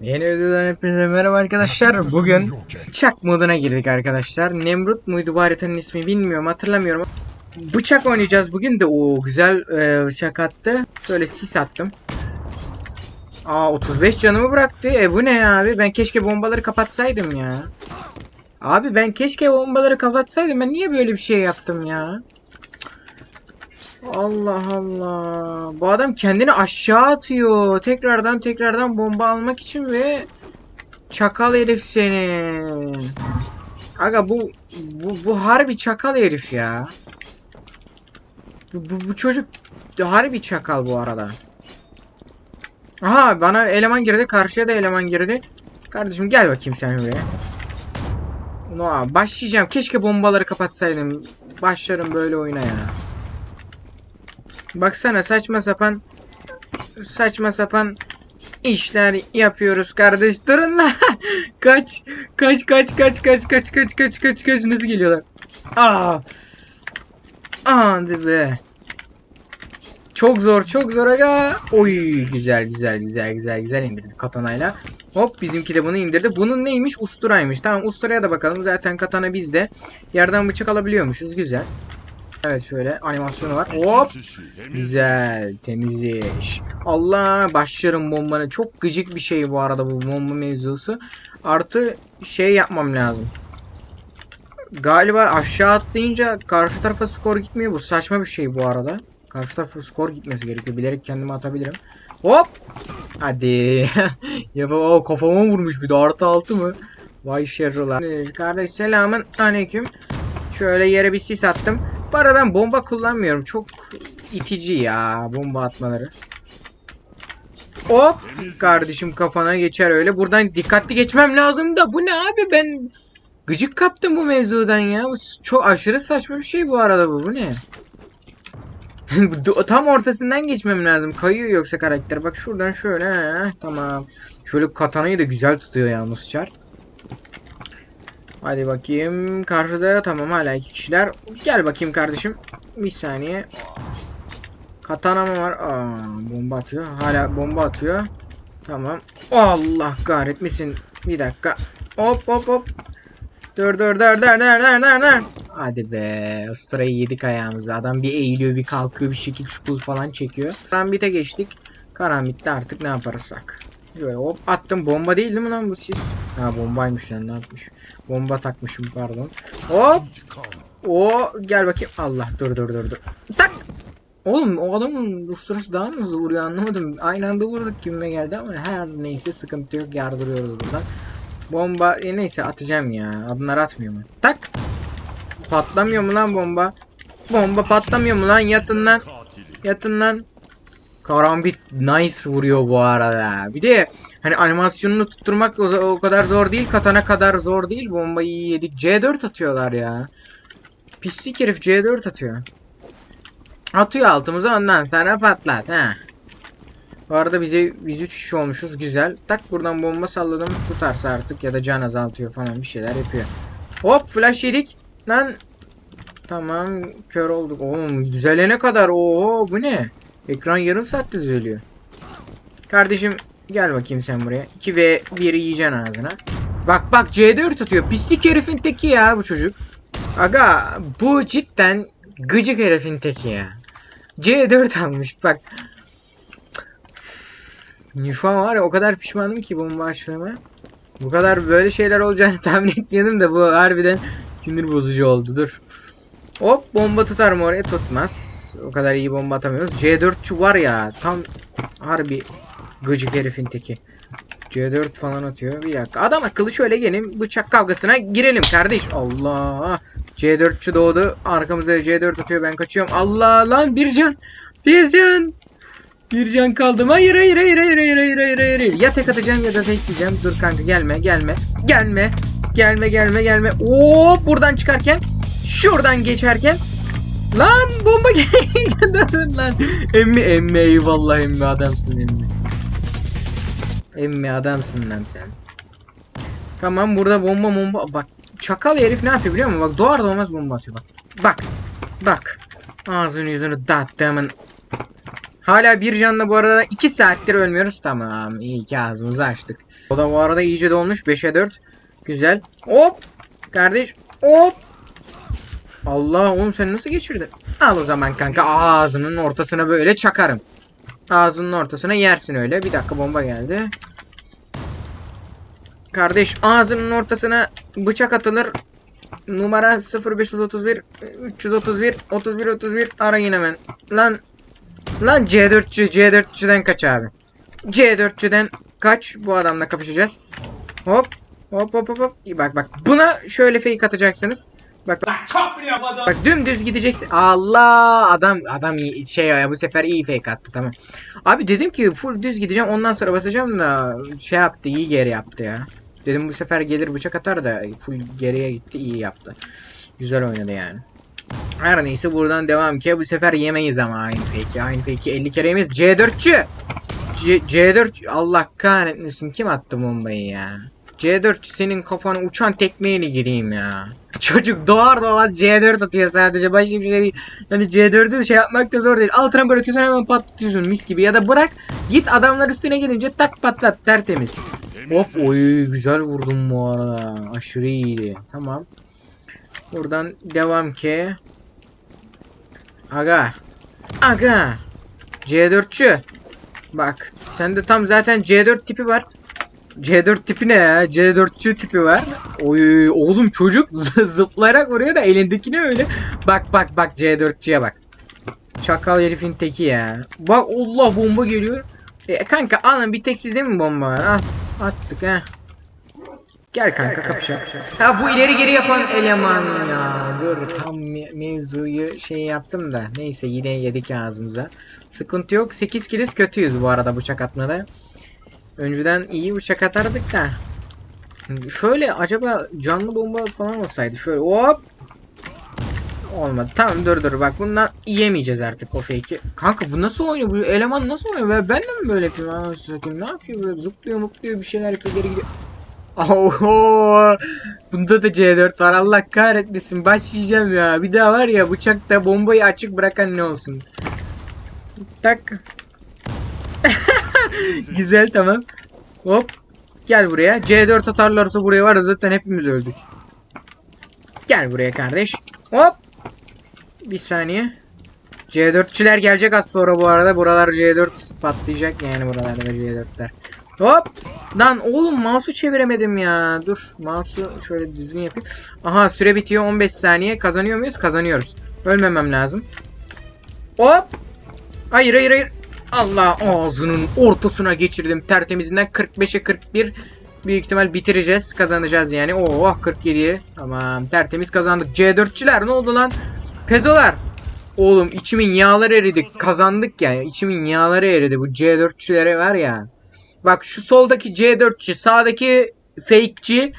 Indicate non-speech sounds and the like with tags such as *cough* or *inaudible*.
Yeni videodan hepinize merhaba arkadaşlar. Bugün bıçak moduna girdik arkadaşlar. Nemrut muydu bu haritanın ismi bilmiyorum hatırlamıyorum. Bıçak oynayacağız bugün de o güzel e, bıçak attı. Şöyle sis attım. Aa 35 canımı bıraktı. E bu ne abi? Ben keşke bombaları kapatsaydım ya. Abi ben keşke bombaları kapatsaydım. Ben niye böyle bir şey yaptım ya? Allah Allah. Bu adam kendini aşağı atıyor. Tekrardan tekrardan bomba almak için ve çakal herif seni. Aga bu bu, bu harbi çakal herif ya. Bu, bu, bu çocuk harbi çakal bu arada. Aha bana eleman girdi. Karşıya da eleman girdi. Kardeşim gel bakayım sen buraya. Ulan başlayacağım. Keşke bombaları kapatsaydım. Başlarım böyle oyuna ya. Baksana saçma sapan saçma sapan işler yapıyoruz kardeş. Durun lan. *laughs* kaç kaç kaç kaç kaç kaç kaç kaç kaç kaç nasıl geliyorlar? Aa. Hadi be. Çok zor çok zor aga. Oy güzel güzel güzel güzel güzel indirdik katanayla. Hop bizimki de bunu indirdi. Bunun neymiş? Usturaymış. Tamam usturaya da bakalım. Zaten katana bizde. Yerden bıçak alabiliyormuşuz. Güzel. Evet şöyle animasyonu var. Hop. Güzel. Temiz iş. Allah başlarım bombanı. Çok gıcık bir şey bu arada bu bomba mevzusu. Artı şey yapmam lazım. Galiba aşağı atlayınca karşı tarafa skor gitmiyor. Bu saçma bir şey bu arada. Karşı tarafa skor gitmesi gerekiyor. Bilerek kendimi atabilirim. Hop. Hadi. *laughs* ya o kafama vurmuş bir de artı altı mı? Vay şerrolar. Kardeş selamın aleyküm. Şöyle yere bir sis attım. Bu arada ben bomba kullanmıyorum. Çok itici ya bomba atmaları. Hop kardeşim kafana geçer öyle. Buradan dikkatli geçmem lazım da bu ne abi ben gıcık kaptım bu mevzudan ya. Bu çok aşırı saçma bir şey bu arada bu. Bu ne? *laughs* Tam ortasından geçmem lazım. Kayıyor yoksa karakter. Bak şuradan şöyle. heh, tamam. Şöyle katanayı da güzel tutuyor yalnız çar. Hadi bakayım. Karşıda tamam hala iki kişiler. Gel bakayım kardeşim. Bir saniye. Katana mı var? Aa, bomba atıyor. Hala bomba atıyor. Tamam. Allah kahretmesin. Bir dakika. Hop hop hop. Dur dur dur dur dur dur dur dur. Hadi be. Strayı yedik ayağımıza. Adam bir eğiliyor bir kalkıyor bir şekil çukul falan çekiyor. Karambite geçtik. Karambitte artık ne yaparsak. Böyle hop attım. Bomba değil değil mi lan bu siz? Ha bombaymış lan ne yapmış. Bomba takmışım pardon. Hop. O gel bakayım. Allah dur dur dur dur. Tak. Oğlum o adamın usturası daha mı hızlı vuruyor anlamadım. Aynı anda vurduk gibime geldi ama her neyse sıkıntı yok yardırıyoruz buradan. Bomba e, neyse atacağım ya. Adımlar atmıyor mu? Tak. Patlamıyor mu lan bomba? Bomba patlamıyor mu lan? Yatın lan. Yatın lan. Karambit nice vuruyor bu arada. Bir de hani animasyonunu tutturmak o, o kadar zor değil. Katana kadar zor değil. Bombayı yedik. C4 atıyorlar ya. Pislik herif C4 atıyor. Atıyor altımıza ondan sonra patlat ha. Bu arada bize biz 3 kişi olmuşuz güzel. Tak buradan bomba salladım tutarsa artık ya da can azaltıyor falan bir şeyler yapıyor. Hop flash yedik. Lan Tamam kör olduk. Oğlum düzelene kadar ooo bu ne? Ekran yarım saatte düzeliyor. Kardeşim gel bakayım sen buraya. 2 ve 1 yiyeceksin ağzına. Bak bak C4 atıyor. Pislik herifin teki ya bu çocuk. Aga bu cidden gıcık herifin teki ya. C4 almış bak. Şu an var ya o kadar pişmanım ki bomba açmama. Bu kadar böyle şeyler olacağını *laughs* tahmin etmiyordum da bu harbiden sinir bozucu oldu. Dur. Hop bomba tutar mı oraya tutmaz. O kadar iyi bomba atamıyoruz. C4'çü var ya tam harbi gıcık herifin teki. C4 falan atıyor. Bir dakika. Adam akıllı şöyle gelin bıçak kavgasına girelim kardeş. Allah. C4'çü doğdu. Arkamıza C4 atıyor. Ben kaçıyorum. Allah lan bir can. Bir can. Bir can kaldım. Hayır hayır hayır hayır hayır hayır hayır hayır. Ya tek atacağım ya da tek yiyeceğim. Dur kanka gelme gelme. Gelme. Gelme gelme gelme. Oo buradan çıkarken şuradan geçerken Lan bomba *laughs* Durun lan. Emmi emmi eyvallah emmi adamsın emmi. Emmi adamsın lan sen. Tamam burada bomba bomba bak çakal herif ne yapıyor biliyor musun? Bak doğar doğmaz bomba atıyor bak. Bak. Bak. Ağzını yüzünü dağıttığımın Hala bir canla bu arada 2 saattir ölmüyoruz. Tamam iyi ki ağzımızı açtık. O da bu arada iyice dolmuş 5'e 4. Güzel. Hop. Kardeş. Hop. Allah oğlum sen nasıl geçirdin? Al o zaman kanka ağzının ortasına böyle çakarım. Ağzının ortasına yersin öyle. Bir dakika bomba geldi. Kardeş ağzının ortasına bıçak atılır. Numara 0531 331 31 31 arayın hemen. Lan lan C4'cü C4'cüden kaç abi? C4'cüden kaç bu adamla kapışacağız. Hop hop hop hop. İyi Bak bak buna şöyle fake atacaksınız. Bak bak. Bak dümdüz gideceksin. Allah adam adam iyi, şey ya bu sefer iyi fake attı tamam. Abi dedim ki full düz gideceğim ondan sonra basacağım da şey yaptı iyi geri yaptı ya. Dedim bu sefer gelir bıçak atar da full geriye gitti iyi yaptı. Güzel oynadı yani. Her neyse buradan devam ki bu sefer yemeyiz ama aynı fake'i aynı fake'i 50 kere yemeyiz. C4'çü C C4 Allah kahretmesin kim attı bombayı ya. C4 senin kafana uçan tekmeyle gireyim ya. Çocuk doğar doğmaz C4 atıyor sadece başka bir şey değil. Yani C4'ü şey yapmak da zor değil. Altına bırakıyorsun hemen patlatıyorsun mis gibi. Ya da bırak git adamlar üstüne gelince tak patlat tertemiz. Hop oy güzel vurdum bu arada. Aşırı iyiydi. Tamam. Buradan devam ki. Aga. Aga. C4'çü. Bak sende tam zaten C4 tipi var. C4 tipi ne ya? C4'çü tipi var. Oy oğlum çocuk *laughs* zıplayarak vuruyor da elindekine öyle. Bak bak bak C4'çüye bak. Çakal herifin teki ya. Bak Allah bomba geliyor. E, kanka alın bir tek sizde mi bomba var? Al attık ha. Gel kanka kapışalım. Ha bu ileri geri yapan eleman ya. Dur tam me- mevzuyu şey yaptım da. Neyse yine yedik ağzımıza. Sıkıntı yok. 8 kiliz kötüyüz bu arada bıçak atmada. Önceden iyi bıçak atardık da. Şöyle acaba canlı bomba falan olsaydı şöyle hop. Olmadı. Tamam dur dur bak bundan yemeyeceğiz artık o fake'i. Kanka bu nasıl oynuyor? Bu eleman nasıl oynuyor? Ben, de mi böyle yapayım? Ne yapıyor böyle? Zıplıyor mutluyor bir şeyler yapıyor geri gidiyor. Bunda da C4 var. Allah kahretmesin. Başlayacağım ya. Bir daha var ya bıçakta bombayı açık bırakan ne olsun. Tak. Güzel tamam. Hop. Gel buraya. C4 atarlarsa buraya var zaten hepimiz öldük. Gel buraya kardeş. Hop. Bir saniye. C4'çüler gelecek az sonra bu arada. Buralar C4 patlayacak yani buralarda C4'ler. Hop. Lan oğlum mouse'u çeviremedim ya. Dur mouse'u şöyle düzgün yapayım. Aha süre bitiyor 15 saniye. Kazanıyor muyuz? Kazanıyoruz. Ölmemem lazım. Hop. Hayır hayır hayır. Allah ağzının ortasına geçirdim. Tertemizinden 45'e 41. Büyük ihtimal bitireceğiz. Kazanacağız yani. Oh 47'ye. Tamam tertemiz kazandık. C4'çiler ne oldu lan? Pezolar. Oğlum içimin yağları eridi. Kazandık yani. İçimin yağları eridi. Bu C4'çülere var ya. Bak şu soldaki C4'çü, sağdaki fake'çi